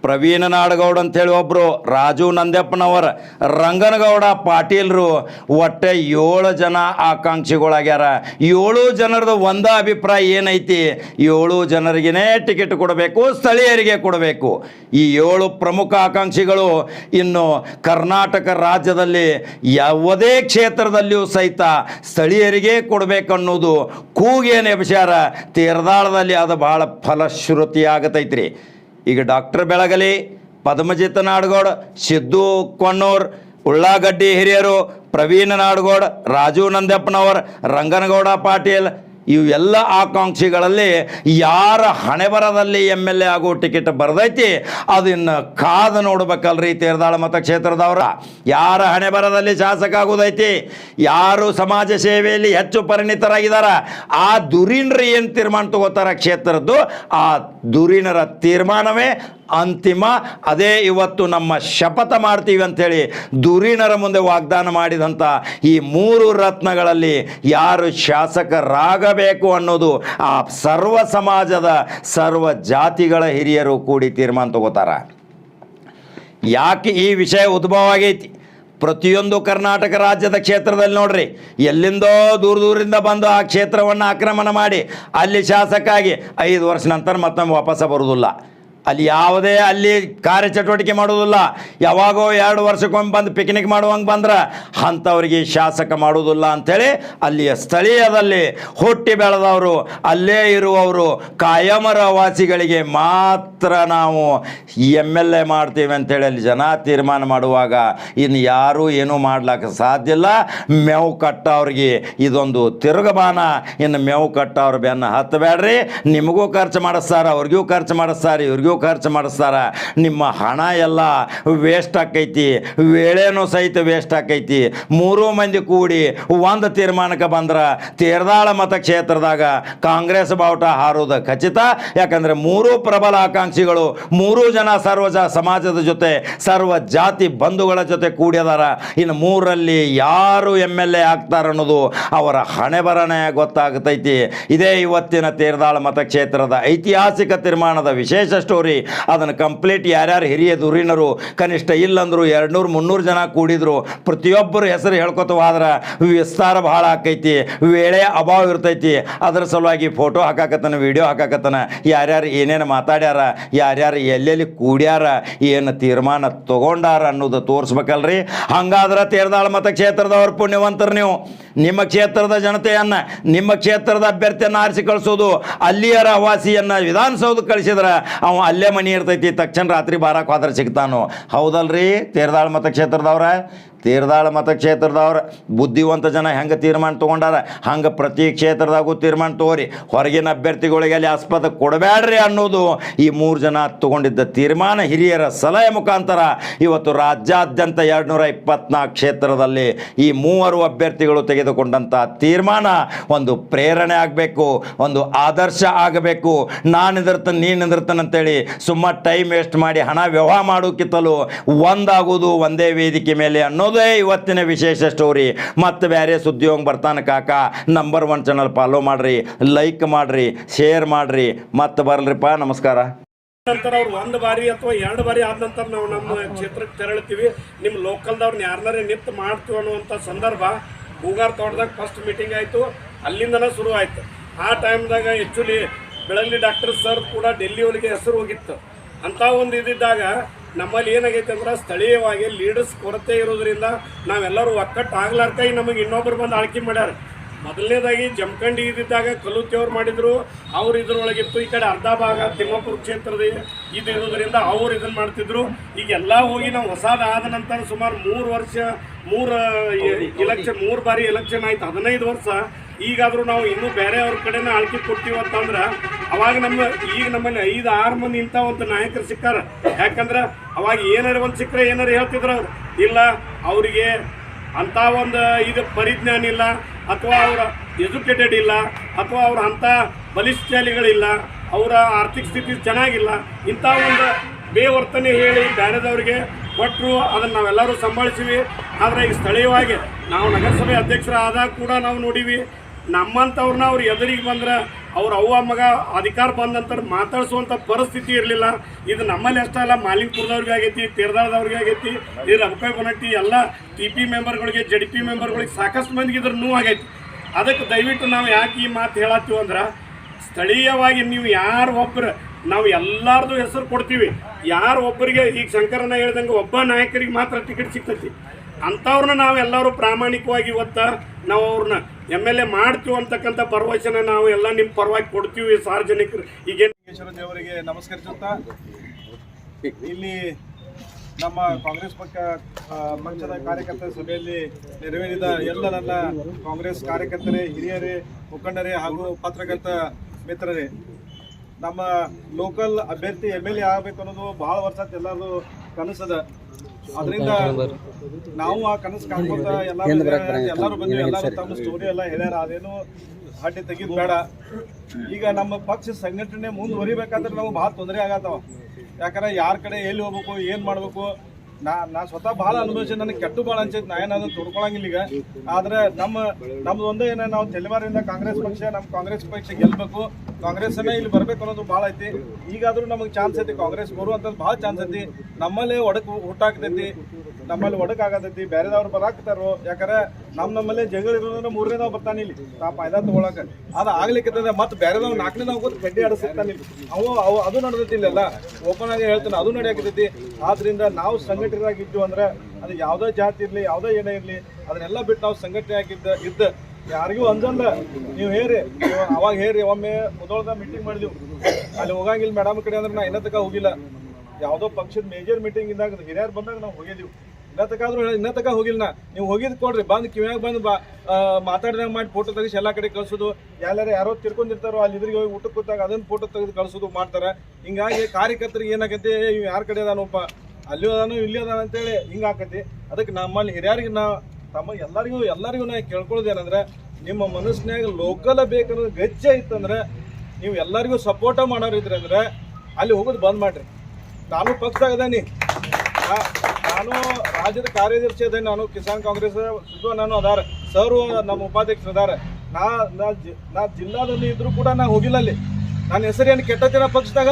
ಪ್ರವೀಣ ನಾಡಗೌಡ ಅಂತೇಳಿ ಒಬ್ಬರು ರಾಜು ನಂದ್ಯಪ್ಪನವರ ರಂಗನಗೌಡ ಪಾಟೀಲ್ರು, ಒಟ್ಟೆ ಏಳು ಜನ ಆಕಾಂಕ್ಷಿಗಳಾಗ್ಯಾರ. ಏಳು ಜನರದು ಒಂದ ಅಭಿಪ್ರಾಯ ಏನೈತಿ? ಏಳು ಜನರಿಗೇ ಟಿಕೆಟ್ ಕೊಡಬೇಕು, ಸ್ಥಳೀಯರಿಗೆ ಕೊಡಬೇಕು. ಈ ಏಳು ಪ್ರಮುಖ ಆಕಾಂಕ್ಷಿಗಳು ಇನ್ನು ಕರ್ನಾಟಕ ರಾಜ್ಯದಲ್ಲಿ ಯಾವುದೇ ಕ್ಷೇತ್ರದಲ್ಲಿಯೂ ಸಹಿತ ಸ್ಥಳೀಯರಿಗೆ ಕೊಡಬೇಕನ್ನೋದು ಕೂಗೇನು ಎಬ್ಸ್ಯಾರ ತೀರ್ದಾಳದಲ್ಲಿ ಅದು ಭಾಳ ಫಲಶ್ರುತಿ ಆಗತೈತ್ರಿ ಈಗ ಡಾಕ್ಟರ್ ಬೆಳಗಲಿ, ಪದ್ಮಜಿತ್ ನಾಡಗೌಡ, ಸಿದ್ದು ಕೊಣ್ಣೂರ್, ಉಳ್ಳಾಗಡ್ಡಿ ಹಿರಿಯರು, ಪ್ರವೀಣ ನಾಡಗೌಡ, ರಾಜು ನಂದಪ್ಪನವರ್, ರಂಗನಗೌಡ ಪಾಟೀಲ್ ಇವೆಲ್ಲ ಆಕಾಂಕ್ಷಿಗಳಲ್ಲಿ ಯಾರ ಹಣೆಬರದಲ್ಲಿ ಎಂ ಎಲ್ ಎ ಆಗೋ ಟಿಕೆಟ್ ಬರ್ದೈತಿ? ಅದನ್ನು ಕಾದು ನೋಡ್ಬೇಕಲ್ರಿ ತೀರ್ದಾಳ ಮತಕ್ಷೇತ್ರದವರ. ಯಾರ ಹಣೆ ಬರದಲ್ಲಿ ಶಾಸಕ ಆಗೋದೈತಿ ಯಾರು ಸಮಾಜ ಸೇವೆಯಲ್ಲಿ ಹೆಚ್ಚು ಪರಿಣಿತರಾಗಿದ್ದಾರ ಆ ದುರೀನ್ರಿ ಏನು ತೀರ್ಮಾನ ತಗೋತಾರ ಕ್ಷೇತ್ರದ್ದು? ಆ ದುರೀನರ ತೀರ್ಮಾನವೇ ಅಂತಿಮ, ಅದೇ ಇವತ್ತು ನಮ್ಮ ಶಪಥ ಮಾಡ್ತೀವಿ ಅಂಥೇಳಿ ಧುರೀಣರ ಮುಂದೆ ವಾಗ್ದಾನ ಮಾಡಿದಂಥ ಈ ಮೂರು ರತ್ನಗಳಲ್ಲಿ ಯಾರು ಶಾಸಕರಾಗಬೇಕು ಅನ್ನೋದು ಆ ಸರ್ವ ಸಮಾಜದ, ಸರ್ವ ಜಾತಿಗಳ ಹಿರಿಯರು ಕೂಡಿ ತೀರ್ಮಾನ ತಗೋತಾರ. ಯಾಕೆ ಈ ವಿಷಯ ಉದ್ಭವ ಆಗೈತಿ? ಪ್ರತಿಯೊಂದು ಕರ್ನಾಟಕ ರಾಜ್ಯದ ಕ್ಷೇತ್ರದಲ್ಲಿ ನೋಡ್ರಿ, ಎಲ್ಲಿಂದೋ ದೂರ ದೂರಿಂದ ಬಂದು ಆ ಕ್ಷೇತ್ರವನ್ನು ಆಕ್ರಮಣ ಮಾಡಿ ಅಲ್ಲಿ ಶಾಸಕಾಗಿ ಐದು ವರ್ಷ ನಂತರ ಮತ್ತೊಮ್ಮೆ ವಾಪಸ್ ಬರುವುದಿಲ್ಲ. ಅಲ್ಲಿ ಯಾವುದೇ ಅಲ್ಲಿ ಕಾರ್ಯಚಟುವಟಿಕೆ ಮಾಡೋದಿಲ್ಲ ಯಾವಾಗೋ ಎರಡು ವರ್ಷಕ್ಕೊಮ್ಮೆ ಬಂದು ಪಿಕ್ನಿಕ್ ಮಾಡುವಂಗೆ ಬಂದ್ರೆ ಅಂಥವ್ರಿಗೆ ಶಾಸಕ ಮಾಡೋದಿಲ್ಲ ಅಂಥೇಳಿ ಅಲ್ಲಿಯ ಸ್ಥಳೀಯದಲ್ಲಿ ಹುಟ್ಟಿ ಬೆಳೆದವರು, ಅಲ್ಲೇ ಇರುವವರು ಕಾಯಮರ ವಾಸಿಗಳಿಗೆ ಮಾತ್ರ ನಾವು ಎಂ ಎಲ್ ಎ ಮಾಡ್ತೀವಿ ಅಂತೇಳಿ ಅಲ್ಲಿ ಜನ ತೀರ್ಮಾನ ಮಾಡುವಾಗ ಇನ್ನು ಯಾರೂ ಏನೂ ಮಾಡ್ಲಿಕ್ಕೆ ಸಾಧ್ಯ ಇಲ್ಲ. ಮೇವು ಕಟ್ಟವ್ರಿಗೆ ಇದೊಂದು ತಿರುಗಬಾನ ಇನ್ನು ಮೇವು ಕಟ್ಟವ್ರ ಬೆನ್ನು ಹತ್ತಬೇಡ್ರಿ. ನಿಮಗೂ ಖರ್ಚು ಮಾಡಿಸ್ತಾರ, ಅವ್ರಿಗೂ ಖರ್ಚು ಮಾಡಿಸ್ತಾರೆ, ಇವ್ರಿಗೂ ಖರ್ಚು ಮಾಡಿಸ್ತಾರ. ನಿಮ್ಮ ಹಣ ಎಲ್ಲ ವೇಸ್ಟ್ ಆಕೈತಿ. ವೇಳೆನೂ ಸಹಿತ ವೇಸ್ಟ್ ಆಕೈತಿ. ಮೂರೂ ಮಂದಿ ಕೂಡಿ ಒಂದು ತೀರ್ಮಾನಕ್ಕೆ ಬಂದ್ರೆ ತೇರ್ದಾಳ ಮತಕ್ಷೇತ್ರದಾಗ ಕಾಂಗ್ರೆಸ್ ಬಾವುಟ ಹಾರೋದು ಖಚಿತ. ಯಾಕಂದರೆ ಮೂರೂ ಪ್ರಬಲ ಆಕಾಂಕ್ಷಿಗಳು, ಮೂರೂ ಜನ ಸರ್ವ ಸಮಾಜದ ಜೊತೆ, ಸರ್ವ ಜಾತಿ ಬಂಧುಗಳ ಜೊತೆ ಕೂಡಿದಾರ. ಇನ್ನು ಮೂರಲ್ಲಿ ಯಾರು ಎಂ ಎಲ್ ಎ ಆಗ್ತಾರ ಅನ್ನೋದು ಅವರ ಹಣೆ ಬರಣೆ ಗೊತ್ತಾಗ್ತೈತಿ. ಇದೇ ಇವತ್ತಿನ ತೇರ್ದಾಳ ಮತಕ್ಷೇತ್ರದ ಐತಿಹಾಸಿಕ ತೀರ್ಮಾನದ ವಿಶೇಷ ಸ್ಟೋರಿ ಅದನ್ನು ಕಂಪ್ಲೀಟ್ ಯಾರ್ಯಾರು ಹಿರಿಯ ದುರಿನರು ಕನಿಷ್ಠ ಇಲ್ಲಂದ್ರು ಎರಡ್ನೂರು, ಮುನ್ನೂರು ಜನ ಕೂಡಿದ್ರು. ಪ್ರತಿಯೊಬ್ಬರು ಹೆಸರು ಹೇಳ್ಕೊತವಾದ್ರೆ ವಿಸ್ತಾರ ಭಾಳ ಆಕೈತಿ, ವೇಳೆ ಅಭಾವ ಇರ್ತೈತಿ. ಅದರ ಸಲುವಾಗಿ ಫೋಟೋ ಹಾಕಾಕತ್ತಾನ ವಿಡಿಯೋ ಹಾಕಾಕತ್ತಾನ, ಯಾರ್ಯಾರು ಏನೇನು ಮಾತಾಡ್ಯಾರ, ಯಾರ್ಯಾರು ಎಲ್ಲೆಲ್ಲಿ ಕೂಡ್ಯಾರ, ಏನು ತೀರ್ಮಾನ ತಗೊಂಡಾರ ಅನ್ನೋದು ತೋರಿಸ್ಬೇಕಲ್ರಿ. ಹಂಗಾದ್ರೆ ತೇರ್ದಾಳ ಮತಕ್ಷೇತ್ರದವ್ರು ಪುಣ್ಯವಂತರು ನೀವು. ನಿಮ್ಮ ಕ್ಷೇತ್ರದ ಜನತೆಯನ್ನು, ನಿಮ್ಮ ಕ್ಷೇತ್ರದ ಅಭ್ಯರ್ಥಿಯನ್ನು ಆರಿಸಿ ಕಳಿಸೋದು, ಅಲ್ಲಿಯರ ವಾಸಿಯನ್ನು ವಿಧಾನಸೌಧ ಕಳಿಸಿದ್ರೆ ಅವ ಅಲ್ಲೇ ಮನೆ ಇರ್ತೈತಿ. ತಕ್ಷಣ ರಾತ್ರಿ ಬಾರಕ್ಕೆ ಹೋದ್ರೆ ಸಿಗ್ತಾನು. ಹೌದಲ್ರಿ? ತೇರ್ದಾಳ ಮತಕ್ಷೇತ್ರದವ್ರ? ತೀರ್ದಾಳ ಮತಕ್ಷೇತ್ರದವ್ರು ಬುದ್ಧಿವಂತ ಜನ ಹೆಂಗೆ ತೀರ್ಮಾನ ತೊಗೊಂಡಾರ? ಹಂಗೆ ಪ್ರತಿ ಕ್ಷೇತ್ರದಾಗೂ ತೀರ್ಮಾನ ತಗೋರಿ. ಹೊರಗಿನ ಅಭ್ಯರ್ಥಿಗಳಿಗೆ ಅಲ್ಲಿ ಆಸ್ಪದ ಕೊಡಬೇಡ್ರಿ ಅನ್ನೋದು ಈ ಮೂರು ಜನ ತಗೊಂಡಿದ್ದ ತೀರ್ಮಾನ ಹಿರಿಯರ ಸಲಹೆ ಮುಖಾಂತರ. ಇವತ್ತು ರಾಜ್ಯಾದ್ಯಂತ ಎರಡು ನೂರ ಇಪ್ಪತ್ನಾಲ್ಕು ಕ್ಷೇತ್ರದಲ್ಲಿ ಈ ಮೂವರು ಅಭ್ಯರ್ಥಿಗಳು ತೆಗೆದುಕೊಂಡಂಥ ತೀರ್ಮಾನ ಒಂದು ಪ್ರೇರಣೆ ಆಗಬೇಕು, ಒಂದು ಆದರ್ಶ ಆಗಬೇಕು. ನಾನು ನಿಂದಿರ್ತೇನೆ ನೀನು ನಿಂದಿರ್ತೇನೆ ಅಂತೇಳಿ ಸುಮ್ಮ ಟೈಮ್ ವೇಸ್ಟ್ ಮಾಡಿ ಹಣ ವ್ಯವಹಾರ ಮಾಡೋಕ್ಕಿಂತಲೂ ಒಂದಾಗೋದು ಒಂದೇ ವೇದಿಕೆ ಮೇಲೆ ಅನ್ನೋದೇ ಇವತ್ತಿನ ವಿಶೇಷ ಸ್ಟೋರಿ ಮತ್ತು ಬೇರೆ ಸುದ್ದಿ ಹೋಗಿ ಬರ್ತಾನೆ ಕಾಕ. ನಂಬರ್ ಒನ್ ಚಾನಲ್ ಫಾಲೋ ಮಾಡಿರಿ ಲೈಕ್ ಮಾಡಿರಿ ಶೇರ್ ಮಾಡಿರಿ. ಮತ್ತೆ ಬರಲ್ರಿಪ್ಪ, ನಮಸ್ಕಾರ. ನಂತರ ಅವ್ರು ಒಂದು ಬಾರಿ ಅಥವಾ ಎರಡು ಬಾರಿ ಆದ ನಂತರ ನಾವು ನಮ್ಮ ಕ್ಷೇತ್ರಕ್ಕೆ ತೆರಳುತ್ತೀವಿ ನಿಮ್ಮ ಲೋಕಲ್ದವ್ರನ್ನ ಯಾರನ್ನಾರೇ ನಿಂತು ಮಾಡ್ತೀವಿ ಅನ್ನುವಂಥ ಸಂದರ್ಭ ಹೂಗಾರ್ ತೋಟದಾಗ ಫಸ್ಟ್ ಮೀಟಿಂಗ್ ಆಯಿತು. ಅಲ್ಲಿಂದನೇ ಶುರು ಆಯಿತು. ಆ ಟೈಮ್ದಾಗ ಆ್ಯಕ್ಚುಲಿ ಬೆಳಗ್ಲಿ ಡಾಕ್ಟರ್ ಸರ್ ಕೂಡ ಡೆಲ್ಲಿಯವರಿಗೆ ಹೆಸರು ಹೋಗಿತ್ತು. ಅಂಥ ಒಂದು ಇದ್ದಿದ್ದಾಗ ನಮ್ಮಲ್ಲಿ ಏನಾಗೈತೆ ಅಂದ್ರೆ ಸ್ಥಳೀಯವಾಗಿ ಲೀಡರ್ಸ್ ಕೊರತೆ ಇರೋದ್ರಿಂದ ನಾವೆಲ್ಲರೂ ಒಕ್ಕಟ್ಟು ನಮಗೆ ಇನ್ನೊಬ್ರು ಬಂದು ಆಳ್ಕೆ ಮಾಡ್ಯಾರ. ಮೊದಲನೇದಾಗಿ ಜಮಖಂಡಿ ಇದ್ದಿದ್ದಾಗ ಕಲುತಿಯವ್ರು ಮಾಡಿದ್ರು. ಅವ್ರು ಇದ್ರೊಳಗಿತ್ತು ಈ ಕಡೆ ಅರ್ಧ ಭಾಗ ತಿಮ್ಮಪುರ ಕ್ಷೇತ್ರದ ಇದು ಇರೋದ್ರಿಂದ ಅವ್ರು ಇದನ್ನ ಮಾಡ್ತಿದ್ರು. ಈಗ ಎಲ್ಲ ಹೋಗಿ ನಾವು ಹೊಸದಾದ ನಂತರ ಸುಮಾರು ಮೂರು ವರ್ಷ ಮೂರು ಇಲೆಕ್ಷನ್ ಮೂರು ಬಾರಿ ಎಲೆಕ್ಷನ್ ಆಯ್ತು. ಹದಿನೈದು ವರ್ಷ ಈಗಾದರೂ ನಾವು ಇನ್ನೂ ಬೇರೆ ಅವ್ರ ಕಡೆನೇ ಆಳ್ಕೆ ಕೊಡ್ತೀವಿ ಅಂತಂದ್ರೆ ಅವಾಗ ನಮ್ಮ ಈಗ ನಮ್ಮಲ್ಲಿ ಐದು ಆರು ಮಂದಿ ಇಂಥ ಒಂದು ನಾಯಕರು ಸಿಕ್ಕಾರ. ಯಾಕಂದ್ರೆ ಅವಾಗ ಏನಾರು ಒಂದು ಸಿಕ್ಕರೆ ಏನಾರು ಹೇಳ್ತಿದ್ರು ಅವ್ರು. ಇಲ್ಲ, ಅವರಿಗೆ ಅಂಥ ಒಂದು ಇದು ಪರಿಜ್ಞಾನ ಇಲ್ಲ, ಅಥವಾ ಅವರ ಎಜುಕೇಟೆಡ್ ಇಲ್ಲ, ಅಥವಾ ಅವ್ರ ಅಂಥ ಬಲಿಷ್ಠಾಲಿಗಳಿಲ್ಲ, ಅವರ ಆರ್ಥಿಕ ಸ್ಥಿತಿ ಚೆನ್ನಾಗಿಲ್ಲ, ಇಂಥ ಒಂದು ಬೇವರ್ತನೆ ಹೇಳಿ ಬೇರೆದವ್ರಿಗೆ ಕೊಟ್ಟರು ಅದನ್ನು ನಾವೆಲ್ಲರೂ ಸಂಭಾಳಿಸಿವಿ. ಆದರೆ ಈಗ ಸ್ಥಳೀಯವಾಗಿ ನಾವು ನಗರಸಭೆ ಅಧ್ಯಕ್ಷರಾದಾಗ ಕೂಡ ನಾವು ನೋಡೀವಿ. ನಮ್ಮಂಥವ್ರನ್ನ ಅವ್ರು ಎದುರಿಗೆ ಬಂದ್ರೆ ಅವ್ರ ಅವ್ವ ಮಗ ಅಧಿಕಾರ ಬಂದಂತ ಮಾತಾಡಿಸುವಂಥ ಪರಿಸ್ಥಿತಿ ಇರಲಿಲ್ಲ. ಇದು ನಮ್ಮಲ್ಲಿ ಅಷ್ಟೇ ಅಲ್ಲ, ಮಾಲಿಂಗ್ಪುರದವ್ರಿಗೆ ಆಗೈತಿ, ತೀರ್ದಾರದವ್ರಿಗೆ ಆಗೈತಿ, ಈ ರಬಕಾಯ್ ಬನಟ್ಟಿ ಎಲ್ಲ ಟಿ ಪಿ ಮೆಂಬರ್ಗಳಿಗೆ ಜಡ್ ಪಿ ಮೆಂಬರ್ಗಳಿಗೆ ಸಾಕಷ್ಟು ಮಂದಿಗೆ ಇದ್ರ ನೋವು ಆಗೈತಿ ಅದಕ್ಕೆ ದಯವಿಟ್ಟು ನಾವು ಯಾಕೆ ಈ ಮಾತು ಹೇಳತ್ತೀವಿ ಅಂದ್ರೆ, ಸ್ಥಳೀಯವಾಗಿ ನೀವು ಯಾರು ಒಬ್ಬರು ನಾವು ಎಲ್ಲರದು ಹೆಸರು ಕೊಡ್ತೀವಿ. ಯಾರು ಒಬ್ಬರಿಗೆ ಈಗ ಶಂಕರನ ಹೇಳ್ದಂಗೆ ಒಬ್ಬ ನಾಯಕರಿಗೆ ಮಾತ್ರ ಟಿಕೆಟ್ ಸಿಗ್ತೈತಿ. ಅಂಥವ್ರನ್ನ ನಾವೆಲ್ಲರೂ ಪ್ರಾಮಾಣಿಕವಾಗಿ ಇವತ್ತು ನಾವು ಅವ್ರನ್ನ ಎಂ ಎಲ್ ಎ ಮಾಡ್ತೀವಿ ಅಂತಕ್ಕಂಥ ಭರವಸೆನ ನಾವು ಎಲ್ಲ ನಿಮ್ಮ ಪರವಾಗಿ ಕೊಡ್ತೀವಿ ಸಾರ್ವಜನಿಕರು. ಈಗೇನು ದೇವರಿಗೆ ನಮಸ್ಕರಿಸುತ್ತಾ. ಇಲ್ಲಿ ನಮ್ಮ ಕಾಂಗ್ರೆಸ್ ಪಕ್ಷ ಪಕ್ಷದ ಕಾರ್ಯಕರ್ತರ ಸಭೆಯಲ್ಲಿ ನೆರವೇರಿದ ಎಲ್ಲ ನನ್ನ ಕಾಂಗ್ರೆಸ್ ಕಾರ್ಯಕರ್ತರೇ, ಹಿರಿಯರೇ, ಮುಖಂಡರೇ ಹಾಗೂ ಪತ್ರಕರ್ತ ಮಿತ್ರರೇ, ನಮ್ಮ ಲೋಕಲ್ ಅಭ್ಯರ್ಥಿ ಎಂ ಎಲ್ ಎ ಆಗಬೇಕು ಅನ್ನೋದು ಬಹಳ ವರ್ಷ ಎಲ್ಲರೂ ಕನಸದ. ಅದರಿಂದ ನಾವು ಆ ಕನಸು ಕಾಣ್ಕೊಂತ ಎಲ್ಲರೂ ಎಲ್ಲರೂ ಬಂದು ಎಲ್ಲರೂ ತಮ್ಮ ಸ್ಟೋರಿ ಎಲ್ಲ ಹೇಳ್ಯಾರ ಅದೇನು ಹಡ್ಡಿ ತೆಗಿದ್ ಬೇಡ. ಈಗ ನಮ್ಮ ಪಕ್ಷ ಸಂಘಟನೆ ಮುಂದುವರಿಬೇಕಾದ್ರೆ ನಮ್ಗೆ ಭಾಳ ತೊಂದರೆ ಆಗತ್ತವ. ಯಾಕಂದ್ರೆ ಯಾರ ಕಡೆ ಎಲ್ಲಿ ಹೋಗ್ಬೇಕು ಏನು ಮಾಡ್ಬೇಕು ನಾ ನಾ ಸ್ವತಃ ಭಾಳ ಅನುಭವಿಸಿ ನನಗೆ ಕೆಟ್ಟು ಭಾಳ ಅನ್ಸೈತೆ ನಾ ಏನಾದ್ರು ತೊಡ್ಕೊಳಂಗಿಲ್ಲ ಈಗ. ಆದ್ರೆ ನಮ್ಮ ನಮ್ದು ಒಂದೇ ಏನ ನಾವು ತಲೆಮಾರಿಂದ ಕಾಂಗ್ರೆಸ್ ಪಕ್ಷ ನಮ್ಮ ಕಾಂಗ್ರೆಸ್ ಪಕ್ಷ ಗೆಲ್ಬೇಕು. ಕಾಂಗ್ರೆಸ್ಸನ್ನೇ ಇಲ್ಲಿ ಬರ್ಬೇಕು ಅನ್ನೋದು ಭಾಳ ಐತಿ. ಈಗಾದ್ರೂ ನಮಗೆ ಚಾನ್ಸ್ ಐತಿ, ಕಾಂಗ್ರೆಸ್ ಬರುವಂಥದ್ದು ಭಾಳ ಚಾನ್ಸ್ ಐತಿ. ನಮ್ಮಲ್ಲೇ ಒಡಕು ಹುಟ್ಟಾಕ್ತೈತಿ, ನಮ್ಮಲ್ಲಿ ಒಡಕ್ ಆಗತೈತಿ ಬೇರೆದವ್ರು ಬರಾಕ್ತಾರೋ ಯಾಕಂದ್ರೆ ನಮ್ಮ ನಮ್ಮಲ್ಲೇ ಜಗಳ ಇರೋದ್ರ ನಾವು ಬರ್ತಾನೆ ಇಲ್ಲಿ. ತಾ ಫಾಯ್ದಾ ತಗೊಳಕ. ಅದು ಆಗ್ಲಿಕ್ಕೆ ಮತ್ತೆ ಬೇರೆದವ್ ನಾಲ್ಕನೇ ನಾವು ಗೊತ್ತು ಗಡ್ಡಿ ಆಡಿಸಿರ್ತಾನೆ ಅವು ಅವು, ಅದು ನಡೆದೈತಿ ಇಲ್ಲೆಲ್ಲ. ಓಪನ್ ಆಗಿ ಹೇಳ್ತಾನೆ, ಅದು ನಡೆಯಾಕತೈತಿ ಆದ್ರಿಂದ ನಾವು ಸಂಘಟನೆಯಾಗಿದ್ದು ಅಂದ್ರೆ, ಅದು ಯಾವುದೇ ಜಾತಿ ಇರಲಿ, ಯಾವುದೇ ಏನೇ ಇರಲಿ, ಅದನ್ನೆಲ್ಲ ಬಿಟ್ಟು ನಾವು ಸಂಘಟನೆ ಆಗಿದ್ದ ಇದ್ದ ಯಾರಿಗೂ ಅಂಜಲ್ಲ. ನೀವು ಹೇರಿ ಅವಾಗ ಹೇರಿ ಒಮ್ಮೆ ಮುದೋಳದ ಮೀಟಿಂಗ್ ಮಾಡಿದ್ವಿ. ಅಲ್ಲಿ ಹೋಗಂಗಿಲ್ಲ ಮೇಡಮ್ ಕಡೆ ಅಂದ್ರೆ ನಾ ಇನ್ನೂ ತನಕ ಹೋಗಿಲ್ಲ. ಯಾವುದೋ ಪಕ್ಷದ ಮೇಜರ್ ಮೀಟಿಂಗ್ ಇದ್ದಾಗ ಹಿರಿಯರು ಬಂದಾಗ ನಾವು ಹೋಗಿದ್ದೀವಿ ಇನ್ನ ಇನ್ನ ತಕ ಹೋಗಿಲ್ಲ ನಾ. ನೀವು ಹೋಗಿದ್ ಕೊಡ್ರಿ, ಬಂದು ಕಿವ್ಯಾಗ ಬಂದು ಬಾ ಮಾತಾಡಿದಾಗ ಮಾಡಿ ಫೋಟೋ ತೆಗಿಸಿ ಎಲ್ಲ ಕಡೆ ಕಳ್ಸೋದು. ಎಲ್ಲಾರು ಯಾರೋ ತಿರ್ಕೊಂಡಿರ್ತಾರೋ ಅಲ್ಲಿ ಇದ್ರಿಗೆ ಹೋಗಿ ಊಟಕ್ಕೆ ಕೂತಾಗ ಅದನ್ನ ಫೋಟೋ ತೆಗೆದು ಕಳ್ಸೋದು ಮಾಡ್ತಾರೆ. ಹಿಂಗಾಗಿ ಕಾರ್ಯಕರ್ತರಿಗೆ ಏನಾಗತ್ತೆ ಯಾರ ಕಡೆ ಅದಾನೋಪ್ಪ ಅಲ್ಲಿ ಅದಾನು, ಇಲ್ಲಿ ಅದಾನ ಅಂತೇಳಿ ಹಿಂಗೆ ಆಕತಿ. ಅದಕ್ಕೆ ನಮ್ಮಲ್ಲಿ ಹಿರಿಯರಿಗೆ ನಾ ತಮ್ಮ ಎಲ್ಲರಿಗೂ ಎಲ್ಲರಿಗೂ ನಾ ಕೇಳ್ಕೊಳ್ಳೋದು ಏನಂದ್ರೆ, ನಿಮ್ಮ ಮನಸ್ಸಿನಾಗ ಲೋಕಲ್ ಬೇಕನ್ನೋದು ಗಜ್ಜೆ ಇತ್ತಂದ್ರೆ, ನೀವು ಎಲ್ಲರಿಗೂ ಸಪೋರ್ಟ ಮಾಡೋರು ಇದ್ರೆ ಅಂದ್ರೆ, ಅಲ್ಲಿ ಹೋಗೋದು ಬಂದ್ ಮಾಡ್ರಿ. ನಾನು ಪಕ್ಷ ಅದೇನಿ ನಾ- ನಾನು ರಾಜ್ಯದ ಕಾರ್ಯದರ್ಶಿ ಅದೇ ನಾನು ಕಿಸಾನ್ ಕಾಂಗ್ರೆಸ್ ನಾನು ಅದಾರ. ಸರ್ ನಮ್ಮ ಉಪಾಧ್ಯಕ್ಷರು ಅದಾರ. ನಾ ನಾ ಜಿಲ್ಲಾದಲ್ಲಿ ಇದ್ರು ಕೂಡ ನಾ ಹೋಗಿಲ್ಲ ಅಲ್ಲಿ. ನನ್ನ ಹೆಸರು ಏನು ಕೆಟ್ಟತಿನ ಪಕ್ಷದಾಗ?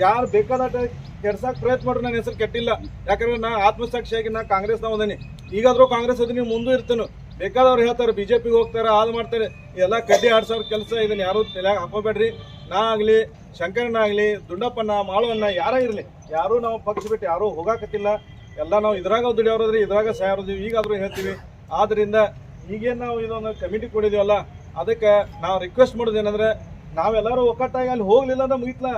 ಯಾರು ಬೇಕಾದಟ ಕೆಡ್ಸಕ್ ಪ್ರಯತ್ನ ಮಾಡ್ರಿ ನನ್ನ ಹೆಸರು ಕೆಟ್ಟಿಲ್ಲ. ಯಾಕಂದ್ರೆ ನಾ ಆತ್ಮಸಾಕ್ಷಿಯಾಗಿ ನಾ ಕಾಂಗ್ರೆಸ್ನಾಗ ಅದೇನಿ ಈಗಾದ್ರೂ ಕಾಂಗ್ರೆಸ್ ಅದೀನಿ ಮುಂದೂ ಇರ್ತೇನೆ. ಬೇಕಾದವ್ರು ಹೇಳ್ತಾರೆ, ಬಿಜೆಪಿಗೆ ಹೋಗ್ತಾರೆ ಅದು ಮಾಡ್ತಾರೆ. ಎಲ್ಲ ಕಡ್ಡಿ ಆಡ್ಸೋರ್ ಕೆಲಸ ಇದನ್ನು ಯಾರು ತಲೆಯಾಗ ಹಾಕೋಬೇಡ್ರಿ. ನಾ ಆಗಲಿ, ಶಂಕರಣ್ಣ ಆಗಲಿ, ದುಂಡಪ್ಪಣ್ಣ, ಮಾಳವಣ್ಣ, ಯಾರೇ ಇರಲಿ. ಯಾರೂ ನಾವು ಪಕ್ಷ ಬಿಟ್ಟು ಯಾರೂ ಹೋಗಾಕತ್ತಿಲ್ಲ. ಎಲ್ಲ ನಾವು ಇದ್ರಾಗ ದುಡಿಯೋರದ್ರಿ ಇದ್ರಾಗ ಸಾಯೋರದೀವಿ ಈಗಾದರೂ ಹೇಳ್ತೀವಿ. ಆದ್ದರಿಂದ ಈಗೇನು ನಾವು ಇದೊಂದು ಕಮಿಟಿ ಕೊಡಿದೀವಲ್ಲ, ಅದಕ್ಕೆ ನಾವು ರಿಕ್ವೆಸ್ಟ್ ಮಾಡೋದು ನಾವೆಲ್ಲರೂ ಒಕ್ಕಟ್ಟಾಗಿ ಅಲ್ಲಿ ಹೋಗ್ಲಿಲ್ಲ ಅಂದ್ರೆ ಮುಗಿತ್ಲ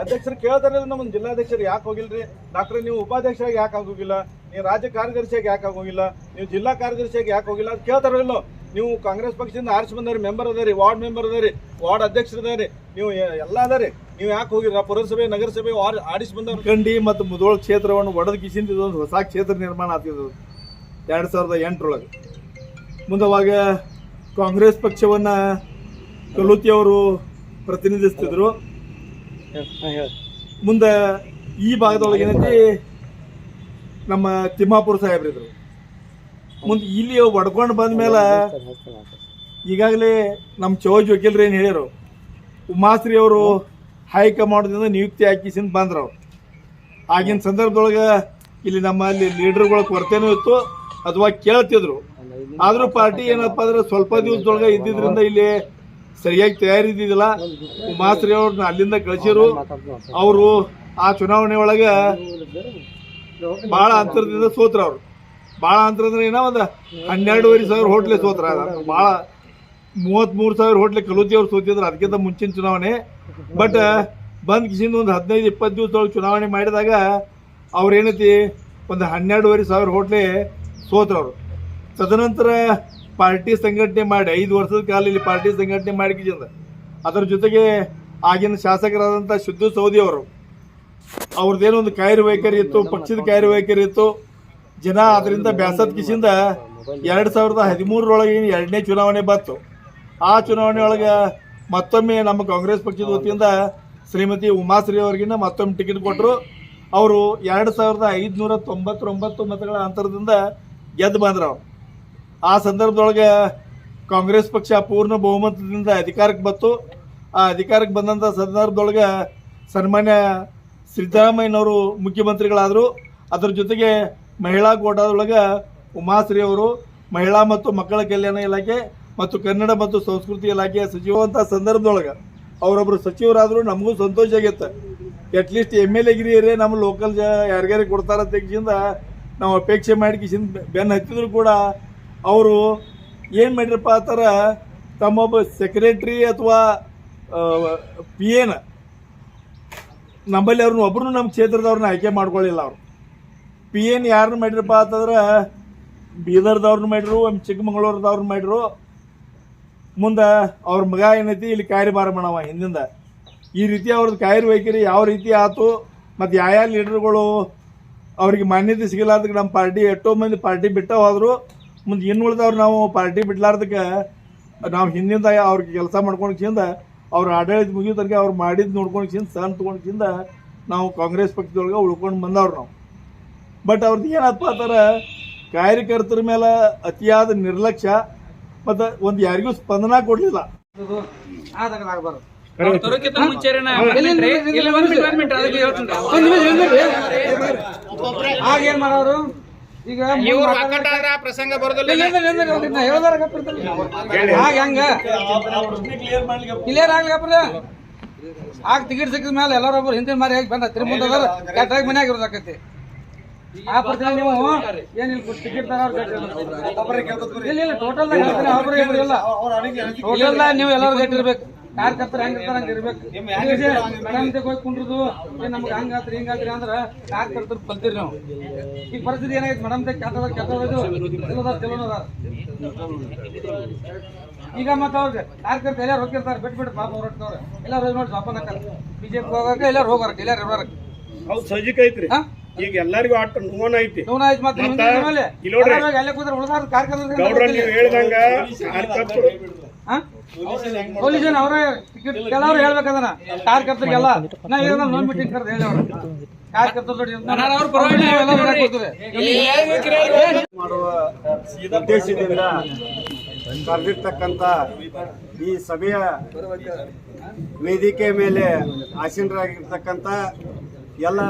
ಅಧ್ಯಕ್ಷರು ಕೇಳ್ತಾರಲ್ಲ ನಮ್ಮ ಜಿಲ್ಲಾಧ್ಯಕ್ಷರು ಯಾಕೆ ಹೋಗಿಲ್ರಿ? ಡಾಕ್ಟರ್, ನೀವು ಉಪಾಧ್ಯಕ್ಷರಾಗಿ ಯಾಕೆ ಆಗೋಗಿಲ್ಲ? ನೀವು ರಾಜ್ಯ ಕಾರ್ಯದರ್ಶಿಯಾಗಿ ಯಾಕೆ ಆಗೋಗಿಲ್ಲ? ನೀವು ಜಿಲ್ಲಾ ಕಾರ್ಯದರ್ಶಿಯಾಗಿ ಯಾಕೆ ಹೋಗಿಲ್ಲ ಅಂತ ಕೇಳ್ತಾರಲ್ಲ ನೀವು ಕಾಂಗ್ರೆಸ್ ಪಕ್ಷದಿಂದ ಆರಿಸಿ ಬಂದರಿ ಮೆಂಬರ್ ಅದಾರಿ, ವಾರ್ಡ್ ಮೆಂಬರ್ ಅದಾರಿ, ವಾರ್ಡ್ ಅಧ್ಯಕ್ಷರು ಅದಾರಿ, ನೀವು ಎಲ್ಲ ಅದಾರಿ. ನೀವು ಯಾಕೆ ಹೋಗಿರ ಪುರಸಭೆ, ನಗರಸಭೆ ಆಡಿಸಿ ಬಂದವ್ರು. ಕಂಡಿ ಮತ್ತು ಮುದೋಳ ಕ್ಷೇತ್ರವನ್ನು ಒಡೆದ ಕಿಸಿಂದ ಇದೊಂದು ಹೊಸ ಕ್ಷೇತ್ರ ನಿರ್ಮಾಣ ಆಗ್ತಿದ್ದು ಎರಡು ಸಾವಿರದ ಎಂಟರೊಳಗೆ. ಮುಂದೆ ಅವಾಗ ಕಾಂಗ್ರೆಸ್ ಪಕ್ಷವನ್ನು ಕಲೂತಿಯವರು ಪ್ರತಿನಿಧಿಸ್ತಿದ್ರು. ಮುಂದೆ ಈ ಭಾಗದೊಳಗೆ ಏನೈತಿ? ನಮ್ಮ ತಿಮ್ಮಾಪುರ ಸಾಹೇಬ್ರಿದ್ರು. ಮುಂದೆ ಇಲ್ಲಿ ಒಡ್ಕೊಂಡು ಬಂದ ಮೇಲೆ ಈಗಾಗಲೇ ನಮ್ಮ ಚೌಜ್ ವಕೀಲರು ಏನು ಹೇಳಿದರು ಉಮಾಶ್ರೀ ಅವರು ಹೈಕಮಾಂಡ್ದಿಂದ ನಿಯುಕ್ತಿ ಹಾಕಿಸಿಂದ ಬಂದ್ರು ಅವ್ರು. ಆಗಿನ ಸಂದರ್ಭದೊಳಗೆ ಇಲ್ಲಿ ನಮ್ಮ ಅಲ್ಲಿ ಲೀಡರ್ಗಳ ಕೊರತೆನೂ ಇತ್ತು ಅಥವಾ ಕೇಳ್ತಿದ್ರು. ಆದರೂ ಪಾರ್ಟಿ ಏನಪ್ಪ ಅಂದ್ರೆ ಸ್ವಲ್ಪ ದಿವಸದೊಳಗೆ ಇದ್ದಿದ್ರಿಂದ ಇಲ್ಲಿ ಸರಿಯಾಗಿ ತಯಾರಿ ಇದ್ದಿದ್ದಿಲ್ಲ ಉಮಾಶ್ರೀ ಅವ್ರನ್ನ ಅಲ್ಲಿಂದ ಕಳಿಸಿರು. ಅವರು ಆ ಚುನಾವಣೆ ಒಳಗೆ ಭಾಳ ಅಂತರದಿಂದ ಸೋತ್ರ ಅವರು. ಭಾಳ ಅಂತರ ಅಂದ್ರೆ ಏನೋ ಒಂದು ಹನ್ನೆರಡುವರೆ ಸಾವಿರ ಹೋಟ್ಲೆ ಸೋತ್ರ. ಭಾಳ ಮೂವತ್ತ್ಮೂರು ಸಾವಿರ ಹೋಟ್ಲೆ ಕಲೋತಿ ಅವ್ರು ಸೋತಿದ್ರು. ಅದಕ್ಕಿಂತ ಮುಂಚಿನ ಚುನಾವಣೆ. ಬಟ್ ಬಂದ್ ಕಿಸಿಂದ ಒಂದು ಹದಿನೈದು, ಇಪ್ಪತ್ತು ದಿವಸದೊಳಗೆ ಚುನಾವಣೆ ಮಾಡಿದಾಗ ಅವ್ರೇನೈತಿ ಒಂದು ಹನ್ನೆರಡುವರೆ ಸಾವಿರ ಹೋಟ್ಲೆ ಸೋತ್ರವ್ರು ತದನಂತರ ಪಾರ್ಟಿ ಸಂಘಟನೆ ಮಾಡಿ, ಐದು ವರ್ಷದ ಕಾಲ ಇಲ್ಲಿ ಪಾರ್ಟಿ ಸಂಘಟನೆ ಮಾಡಿ ಕಿಸಿಂದ ಅದರ ಜೊತೆಗೆ ಆಗಿನ ಶಾಸಕರಾದಂಥ ಸಿದ್ದು ಸೌದಿ ಅವರು, ಅವ್ರದ್ದೇನೋ ಒಂದು ಕಾರ್ಯವೈಖರಿ ಇತ್ತು, ಪಕ್ಷದ ಕಾರ್ಯವೈಖರಿ ಇತ್ತು. ಜನ ಅದರಿಂದ ಬ್ಯಾಸದ ಕಿಸಿಂದ ಎರಡು ಸಾವಿರದ ಹದಿಮೂರರೊಳಗೆ ಎರಡನೇ ಚುನಾವಣೆ ಬಂತು. ಆ ಚುನಾವಣೆ ಒಳಗೆ ಮತ್ತೊಮ್ಮೆ ನಮ್ಮ ಕಾಂಗ್ರೆಸ್ ಪಕ್ಷದ ವತಿಯಿಂದ ಶ್ರೀಮತಿ ಉಮಾಶ್ರೀ ಅವರಿಗಿನ್ನ ಮತ್ತೊಮ್ಮೆ ಟಿಕೆಟ್ ಕೊಟ್ಟರು ಅವರು ಎರಡು ಸಾವಿರದ ಐದುನೂರ ತೊಂಬತ್ತೊಂಬತ್ತು ಮತಗಳ ಅಂತರದಿಂದ ಗೆದ್ದು ಬಂದ್ರು ಅವ್ರು. ಆ ಸಂದರ್ಭದೊಳಗೆ ಕಾಂಗ್ರೆಸ್ ಪಕ್ಷ ಪೂರ್ಣ ಬಹುಮತದಿಂದ ಅಧಿಕಾರಕ್ಕೆ ಬಂತು. ಆ ಅಧಿಕಾರಕ್ಕೆ ಬಂದಂಥ ಸಂದರ್ಭದೊಳಗೆ ಸನ್ಮಾನ್ಯ ಸಿದ್ದರಾಮಯ್ಯನವರು ಮುಖ್ಯಮಂತ್ರಿಗಳಾದರು. ಅದರ ಜೊತೆಗೆ ಮಹಿಳಾ ಕೋಟಾದೊಳಗೆ ಉಮಾಶ್ರೀ ಅವರು, ಮಹಿಳಾ ಮತ್ತು ಮಕ್ಕಳ ಕಲ್ಯಾಣ ಇಲಾಖೆ ಮತ್ತು ಕನ್ನಡ ಮತ್ತು ಸಂಸ್ಕೃತಿ ಇಲಾಖೆಯ ಸಚಿವ ಅಂತ ಸಂದರ್ಭದೊಳಗೆ ಅವರೊಬ್ಬರು ಸಚಿವರಾದರೂ. ನಮಗೂ ಸಂತೋಷ ಆಗೈತೆ ಅಟ್ಲೀಸ್ಟ್ ಎಂ ಎಲ್ ಎಗಿರಿಯರೇ ನಮ್ಮ ಲೋಕಲ್ ಜ ಯಾರಿಗಾರಿ ಕೊಡ್ತಾರ ತೆಗಿಸಿಂದ ನಾವು ಅಪೇಕ್ಷೆ ಮಾಡಿ ಕಿಸಿಂದ ಬೆನ್ನು ಹತ್ತಿದ್ರು ಕೂಡ ಅವರು ಏನು ಮಾಡಿರಪ್ಪ ಅಂತಾರ ತಮ್ಮೊಬ್ಬ ಸೆಕ್ರೆಟ್ರಿ ಅಥವಾ ಪಿ ಎನ ನಮ್ಮಲ್ಲಿ ಅವ್ರನ್ನ ಒಬ್ಬರು ನಮ್ಮ ಕ್ಷೇತ್ರದವ್ರನ್ನ ಆಯ್ಕೆ ಮಾಡ್ಕೊಳ್ಳಿಲ್ಲ ಅವರು. ಪಿ ಎನ್ ಯಾರನ್ನ ಮಾಡಿರಪ್ಪ ಅಂತಂದ್ರೆ ಬೀದರ್ದವ್ರನ್ನ ಮಾಡಿರು ಆಮೇಲೆ ಚಿಕ್ಕಮಗಳೂರದವ್ರನ್ನ ಮಾಡಿರು ಮುಂದೆ ಅವ್ರ ಮಗ ಏನೈತಿ, ಇಲ್ಲಿ ಕಾರ್ಯಭಾರ ಮಾಡವ ಹಿಂದಿಂದ. ಈ ರೀತಿ ಅವ್ರದ್ದು ಕಾರ್ಯವೈಖರಿ ಯಾವ ರೀತಿ ಆತು, ಮತ್ತು ಯಾವ ಯಾವ ಲೀಡರ್ಗಳು ಅವ್ರಿಗೆ ಮಾನ್ಯತೆ ಸಿಗಲಾರ್ದಕ್ಕೆ ನಮ್ಮ ಪಾರ್ಟಿ, ಎಷ್ಟೋ ಮಂದಿ ಪಾರ್ಟಿ ಬಿಟ್ಟ ಹೋದ್ರು. ಮುಂದೆ ಇನ್ನು ಉಳಿದವ್ರು ನಾವು ಪಾರ್ಟಿ ಬಿಡ್ಲಾರ್ದಕ್ಕೆ ನಾವು ಹಿಂದಿಂದ ಅವ್ರಿಗೆ ಕೆಲಸ ಮಾಡ್ಕೊಂಡ್ಕಿಂದ ಅವ್ರ ಆಡಳಿತ ಮುಗಿಯೋ ತನಕ ಅವ್ರು ಮಾಡಿದ್ದು ನೋಡ್ಕೊಂಡ್ಕಿಂದ ಸಹನ್ ತೊಗೊಂಡ್ಕಿಂದ ನಾವು ಕಾಂಗ್ರೆಸ್ ಪಕ್ಷದೊಳಗೆ ಉಳ್ಕೊಂಡು ಬಂದವ್ರು ನಾವು. ಬಟ್ ಅವ್ರದ್ದು ಏನಪ್ಪ ಅಂತಾರ ಕಾರ್ಯಕರ್ತರ ಮೇಲೆ ಅತಿಯಾದ ನಿರ್ಲಕ್ಷ್ಯ ಮತ್ತು ಒಂದು ಯಾರಿಗೂ ಸ್ಪಂದನ ಕೊಡಲಿಲ್ಲ. ಆಗೇನ್ ಮಾಡೋರು? ಈಗ ಇವ್ರು ಒಕ್ಕಟ್ಟಾದ್ರ ಪ್ರಸಂಗ ಬರೋದಿಲ್ಲ. ಆಗ ಹೆಂಗ? ಕ್ಲಿಯರ್ ಆಗ್ಲಿಕ್ಕಪ್ಪ ಆಗ ಟಿಕೆಟ್ ಸಿಕ್ಕಿದ ಮೇಲೆ ಎಲ್ಲರೂ ಒಬ್ಬರು ಹಿಂದಿನ ಮಾರಿ ಹೇಗೆ ಬಂದ ತಿರುಮುಂದ ಕರೆಕ್ಟಾಗಿ ಮನ್ಯಾಗ ಇರೋದಾಕೈತಿ. ಆ ಪ್ರಶ್ನೆ ನೀವು ಏನ್ ಇಲ್ಲಿ ಟಿಕೆಟ್ ಇಲ್ಲ ಇಲ್ಲ ಟೋಟಲ್ ಇಲ್ಲ. ಟೋಟಲ್ ನೀವು ಎಲ್ಲರೂ ಗಟ್ಟಿ ಇರ್ಬೇಕು. ಕಾರ್ಯಕರ್ತರು ಹೆಂಗಿರ್ತಾರ ಹಂಗ ಇರ್ಬೇಕು. ಮೇಡಮ್ ಹೋಗಿ ಕುಂಡ್ರದು ನಮ್ಗೆ ಹಂಗಾತ್ರಿ ಹಿಂಗಾತ್ರಿ ಅಂದ್ರ ಕಾರ್ಯಕರ್ತರು ಕಲ್ತೀರಿ ನಾವು. ಈ ಪರಿಸ್ಥಿತಿ ಏನಾಗೈತಿ ಮೇಡಮ್ ಕೆಟ್ಟದ ಕೆಟ್ಟದು ಚಲೋದ ಚಲೋನದ ಈಗ ಮತ್ತ ಅವ್ರಿಗೆ ಕಾರ್ಯಕರ್ತರು ಎಲ್ಲಾರು ಹೋಗಿರ್ತಾರೆ ಬಿಟ್ಟು ಬಿಟ್ಟು ಪಾಪ ಹೊರಟವ್ರೆ ಎಲ್ಲಾರು ಹೋಗಿ ನೋಡಿ ಜೋಪಾನ ಬಿಜೆಪಿ ಹೋಗಕ್ಕೆ ಎಲ್ಲಾರು ಹೋಗಾರ ಎಲ್ಲಾರು ಇರೋರಕ್ಕೆ. ಹೌದು ಸಜ್ಜಿಕ ಐತ್ರಿ. ಹಾ? ಈಗ ಎಲ್ಲರಿಗೂ ಆಟ ನೋನ್ ಐತಿ. ಕಾರ್ಯಕರ್ತರು ಗೌಡ್ರ ನೀವು ಹೇಳ್ದಂಗ ಕಾರ್ಯಕರ್ತರು ಪೊಲೀಸನ್ ಅವರೇ ಟಿಕೆಟ್ ಕೆಲವರು ಹೇಳ್ಬೇಕದನ್ನ. ಕಾರ್ಯಕರ್ತರಿಗೆಲ್ಲ ನಾ ಮೀಟಿಂಗ್ ಕರೆದು ಹೇಳಿ ಅವರು. ಕಾರ್ಯಕರ್ತರು ನೋಡಿ ಅಂತ ಅವ್ರ ಪರವಾಗಿ ಎಲ್ಲ ಹೊರಗೆ ಕೂತ್ರೆ. ಮಾಡುವ ಉದ್ದೇಶದಿಂದ ಕರೆದಿರ್ತಕ್ಕಂಥ ಈ ಸಭೆಯ ವೇದಿಕೆ ಮೇಲೆ ಆಸೀನರಾಗಿರ್ತಕ್ಕಂಥ ಎಲ್ಲ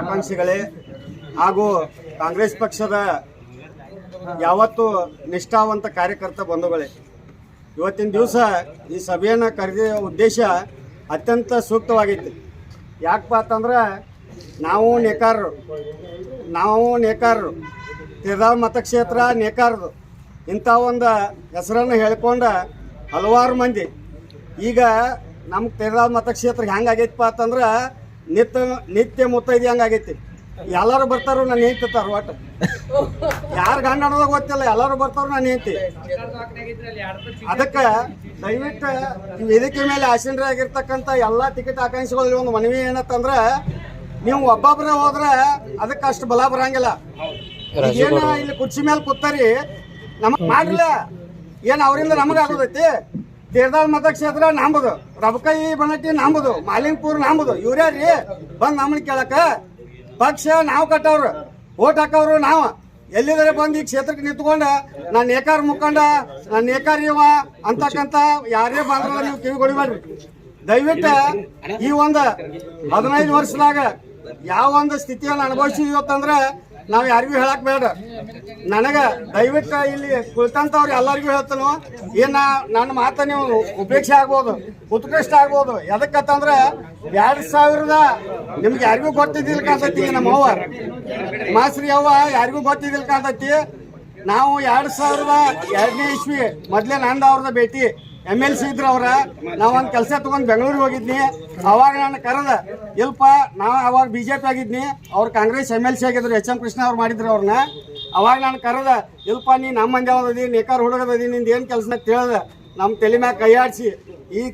ಆಕಾಂಕ್ಷಿಗಳೇ ಹಾಗೂ ಕಾಂಗ್ರೆಸ್ ಪಕ್ಷದ ಯಾವತ್ತು ನಿಷ್ಠಾವಂತ ಕಾರ್ಯಕರ್ತ ಬಂಧುಗಳೇ. ಇವತ್ತಿನ ದಿವಸ ಈ ಸಭೆಯನ್ನು ಕರೆದ ಉದ್ದೇಶ ಅತ್ಯಂತ ಸೂಕ್ತವಾಗಿತ್ತು. ಯಾಕಪ್ಪ ಅಂತಂದ್ರೆ ನಾವು ನೇಕಾರರು. ನಾವು ನೇಕಾರರು. ತಿರ್ದಾಳ್ ಮತಕ್ಷೇತ್ರ ನೇಕಾರದು ಇಂಥ ಒಂದು ಹೆಸರನ್ನು ಹೇಳ್ಕೊಂಡ ಹಲವಾರು ಮಂದಿ. ಈಗ ನಮ್ಮ ತಿರ್ದಾಳ್ ಮತಕ್ಷೇತ್ರ ಹೆಂಗಾಗೈತಪ್ಪ ಅಂತಂದ್ರೆ ನಿತ್ಯ ನಿತ್ಯ ಮುತ್ತೈದೆ ಹೆಂಗಾಗೈತಿ ಎಲ್ಲಾರು ಬರ್ತಾರೋ ನಾನು ಹೇಳ್ತಿರ್ತಾರ ಒಟ್ಟು ಯಾರು ಗಂಡ ಅನ್ನೋದು ಗೊತ್ತಿಲ್ಲ, ಎಲ್ಲಾರು ಬರ್ತಾರೋ ನಾನು ಹೇಳ್ತಿ ಅದಕ್ಕೆ ದಯವಿಟ್ಟು ವೇದಿಕೆ ಮೇಲೆ ಆಸೀನರಾಗಿರ್ತಕ್ಕಂಥ ಎಲ್ಲ ಟಿಕೆಟ್ ಆಕಾಂಕ್ಷಿಗಳಲ್ಲಿ ಒಂದು ಮನವಿ ಏನತ್ತಂದ್ರೆ ನೀವು ಒಬ್ಬೊಬ್ಬರೇ ಹೋದ್ರೆ ಅದಕ್ಕೆ ಅಷ್ಟು ಬಲ ಬರಂಗಿಲ್ಲ. ಏನು ಇಲ್ಲಿ ಕುರ್ಚಿ ಮೇಲೆ ಕೂತಾರಿ ನಮಗ್ ಮಾಡಿಲ್ಲ ಏನ್ ಅವರಿಂದ ನಮಗ ಆಗೋದೈತಿ? ತೀರ್ದಾಳ್ ಮತಕ್ಷೇತ್ರ ನಂಬುದು, ರಬಕೈ ಬನಟ್ಟಿ ನಂಬುದು ಮಾಲಿಂಗ್ಪುರ್ ನಂಬುದು ಇವ್ರ್ಯಾರೀ ಬಂದ್ ನಮ್ಮನ್ನ ಕೇಳಕ ಪಕ್ಷ ನಾವು ಕಟ್ಟವ್ರು. ಓಟ್ ಹಾಕವ್ರು ನಾವು. ಎಲ್ಲಿದ್ರೆ ಬಂದು ಈ ಕ್ಷೇತ್ರಕ್ಕೆ ನಿಂತ್ಕೊಂಡ? ನಾನು ಏಕಾರ ಮುಖಂಡ, ನಾನು ಏಕಾರ ಇವ ಅಂತಕ್ಕಂತ ಯಾರೇ ಬಂದ್ರಲ್ಲ ನೀವು ಕಿವಿ ಹೊಡಿಬೇಡ್ರಿ ದಯವಿಟ್ಟು ಈ ಒಂದು ಹದಿನೈದು ವರ್ಷದಾಗ ಯಾವ ಒಂದು ಸ್ಥಿತಿಯನ್ನು ಅನುಭವಿಸಿದ್ವತ್ತಂದ್ರೆ ನಾವು ಯಾರಿಗೂ ಹೇಳಕ್ ಬೇಡ. ನನಗೆ ದಯವಿಟ್ಟು ಇಲ್ಲಿ ಕುಳಿತಂಥವ್ರು ಎಲ್ಲರಿಗೂ ಹೇಳ್ತಾನು, ಏನ ನನ್ನ ಮಾತ ನೀವು ಉಪೇಕ್ಷೆ ಆಗ್ಬೋದು, ಉತ್ಕೃಷ್ಟ ಆಗ್ಬೋದು. ಎದಕ್ಕಂತಂದ್ರೆ ಎರಡು ಸಾವಿರದ ನಿಮ್ಗೆ ಯಾರಿಗೂ ಗೊತ್ತಿದ್ದಿಲ್ಲ ಕಾಣ್ತೈತಿ ನಮ್ಮ ಅವ್ವ. ಮಾಸ್ರಿ ಅವ್ವ ಯಾರಿಗೂ ಗೊತ್ತಿದ್ದಿಲ್ಲ ಕಾಣ್ತೈತಿ. ನಾವು ಎರಡು ಸಾವಿರದ ಎರಡನೇ ಇಸ್ವಿ ಮೊದ್ಲೇ ನಂದ ಅವ್ರದ ಭೇಟಿ. ಎಂ ಎಲ್ ಸಿ ಇದ್ರ ಅವ್ರ, ನಾವ್ ಒಂದ್ ಕೆಲಸ ತಗೊಂಡು ಬೆಂಗಳೂರಿಗೆ ಹೋಗಿದ್ನಿ. ಅವಾಗ ನಾನು ಕರೆದ, ಇಲ್ಪ ನಾ ಅವಾಗ ಬಿಜೆಪಿ ಆಗಿದ್ನಿ. ಅವ್ರು ಕಾಂಗ್ರೆಸ್ ಎಂ ಎಲ್ ಸಿ ಆಗಿದ್ರು ಎಚ್ ಎಂ ಕೃಷ್ಣ ಅವ್ರು ಮಾಡಿದ್ರು ಅವ್ರನ್ನ. ಅವಾಗ ನಾನು ಕರೆದ, ಇಲ್ಪ, ನೀ ನಮ್ಮ ಮಂದಿ ಯಾವ್ದದಿ ನೇಕಾರ ಹುಡುಗದದಿ ನಿಂದ ಏನ್ ಕೆಲಸ ತಿಳಿದ ನಮ್ಮ ತಲೆ ಮ್ಯಾಗ ಕೈ ಆಡ್ಸಿ. ಈಗ